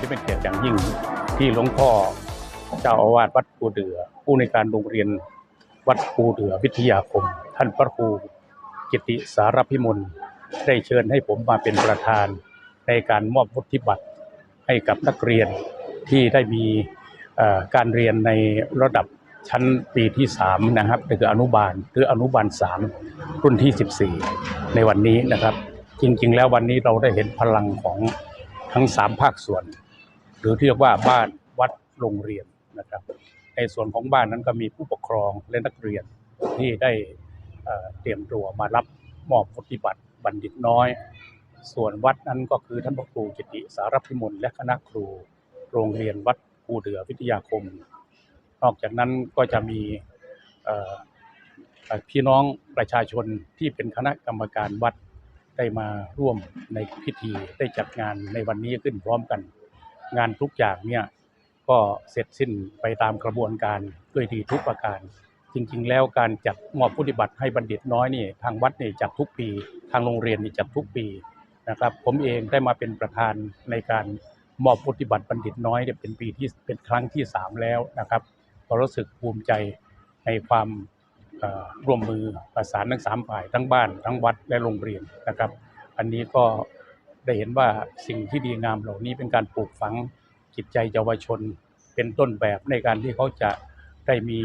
ที่เป็นเกียรติอย่างยิ่งที่หลวงพ่อเจ้าอาวาสวัดปูเดือ ผู้ในการโรงเรียนวัดปูเดือวิทยาคม ท่านพระครูกิติสารพิมลได้เชิญให้ผมมาเป็นประธานในการมอบวุฒิบัตรให้กับนักเรียนที่ได้มีการเรียนในระดับชั้นปีที่ 3 นะครับคืออนุบาลหรืออนุบาล 3 รุ่นที่ 14 ในวันนี้นะครับ จริงๆ แล้ววันนี้เราได้เห็นพลังของทั้ง 3 ภาคส่วน หรือที่เรียกว่าบ้านวัดโรงเรียนนะครับในส่วนของบ้านนั้นก็มีผู้ปกครองและนักเรียนที่ได้เเตรียมตัวมารับมอบวุฒิบัตรบัณฑิตน้อย ส่วนวัดนั้นก็คือท่านพระครูกิติสารพิมลและคณะครู โรงเรียนวัดภูเดือวิทยาคม นอกจากนั้นก็จะมีพี่น้องประชาชนที่เป็นคณะกรรมการวัดได้มาร่วมในพิธีได้จัดงานในวันนี้ขึ้นพร้อมกัน งานทุกอย่างเนี่ยก็เสร็จสิ้นไปตามกระบวนการด้วยดีทุกประการ จริง ๆ แล้วการจัดมอบปฏิบัติให้บัณฑิตน้อยนี่ทางวัดนี่จัดทุกปี ทางโรงเรียนนี่จัดทุกปีนะครับ ผมเองได้มาเป็นประธานในการมอบปฏิบัติบัณฑิตน้อยเนี่ยเป็นปีที่เป็นครั้งที่สามแล้วนะครับก็รู้สึกภูมิใจในความร่วมมือประสานทั้งสามฝ่ายทั้งบ้านทั้งวัดและโรงเรียนนะครับ อันนี้ก็ ได้เห็นว่าสิ่งที่ดีงามเหล่านี้เป็นการปลูกฝังจิตใจเยาวชน เป็นต้นแบบในการที่เขาจะได้มี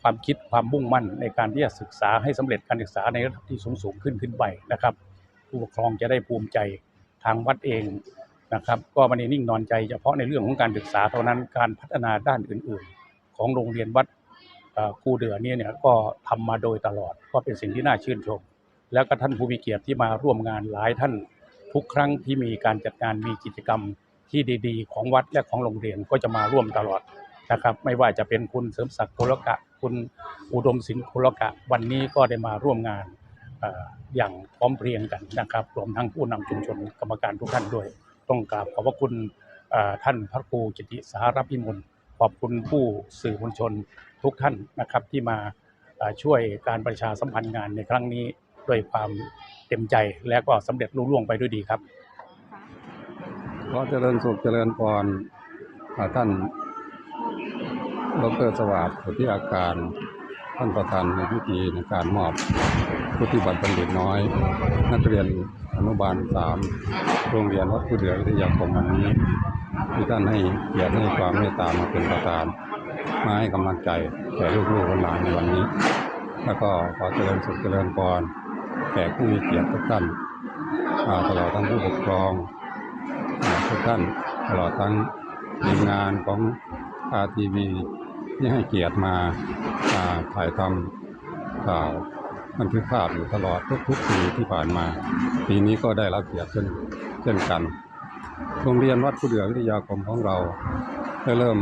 ความคิดความมุ่งมั่นในการที่จะศึกษาให้สำเร็จการศึกษาในระดับที่สูงสูงขึ้นขึ้นไปนะครับ ผู้ปกครองจะได้ภูมิใจทางวัดเองนะครับ ก็มันนิ่งนอนใจเฉพาะในเรื่องของการศึกษาเท่านั้นการพัฒนาด้านอื่น ๆ ของโรงเรียนวัดครูเดือเนี่ยเนี่ยก็ทำมาโดยตลอดก็เป็นสิ่งที่น่าชื่นชม แล้วก็ท่านผู้มีเกียรติที่มาร่วมงานหลายท่าน ทุกครั้งที่มีการจัดงานมีกิจกรรมที่ดีๆ ของวัดและของโรงเรียนก็จะมาร่วมตลอดนะครับ ไม่ว่าจะเป็นคุณเสริมศักดิ์โคลกะ คุณอุดมสินโคลกะ วันนี้ก็ได้มาร่วมงานอย่างพร้อมเพรียงกันนะครับรวมทั้งผู้นำชุมชนกรรมการทุกท่านด้วย ต้องกราบขอบพระคุณท่านพระครูกิติสารพิมลขอบคุณผู้สื่อมวลชนทุกท่านนะครับที่มาช่วยการประชาสัมพันธ์งานในครั้งนี้ ด้วยความเต็มใจและก็สำเร็จลุล่วงไปด้วยดีครับขอเจริญสุขเจริญพรอ่าท่านดรสวัสดิ์สุทธิอาการท่านประธานในพิธีในการมอบพุทธิบัตรบัณฑิตน้อย นักเรียนอนุบาลสามโรงเรียนวัดผู้เดือวิทยาคมวันนี้ ที่ท่านให้เกียรติให้ความเมตตามาเป็นประธาน มาให้กำลังใจแก่ลูกๆหลานในวันนี้ แล้วก็ขอเจริญสุขเจริญพร แก่ผู้มีเกียรติทุกท่านตลอดทั้งผู้ปกครองทุกท่านตลอดทั้งทีมงานของอาทีวีที่ให้เกียรติมาอ่าถ่ายทำข่าวบันทึกภาพอยู่ตลอดทุกๆปีที่ผ่านมา ปีนี้ก็ได้รับเกียรติเช่นเช่นกันโรงเรียนวัดผู้เดือวิทยาคมของเราได้เริ่ม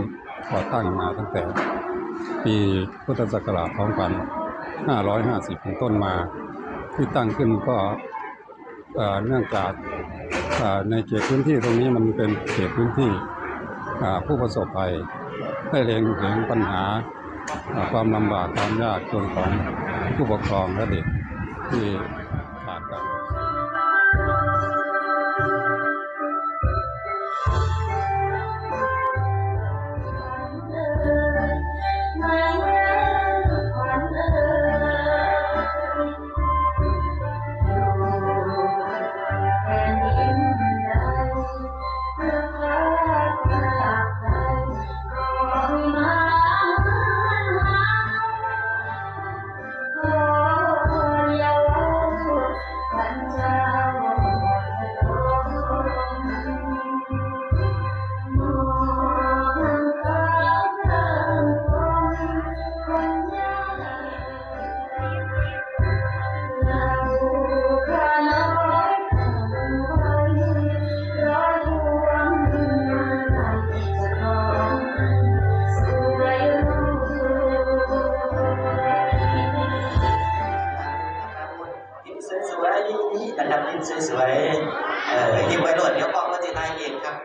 ก่อตั้งมาตั้งแต่ ปีพุทธศักราช2550 เป็นต้นมา ที่ตั้งขึ้นก็เนื่องจากในเขตพื้นที่ตรงนี้มันเป็นเขตพื้นที่ผู้ประสบภัยได้เล็งถึงปัญหาความลำบากความยากจนของผู้ปกครองและเด็กที่ ว้นี่รนดับดินสวยๆเออยิบไว้รวดเดี๋ยวกล้องก็จะถ่ายเองครับ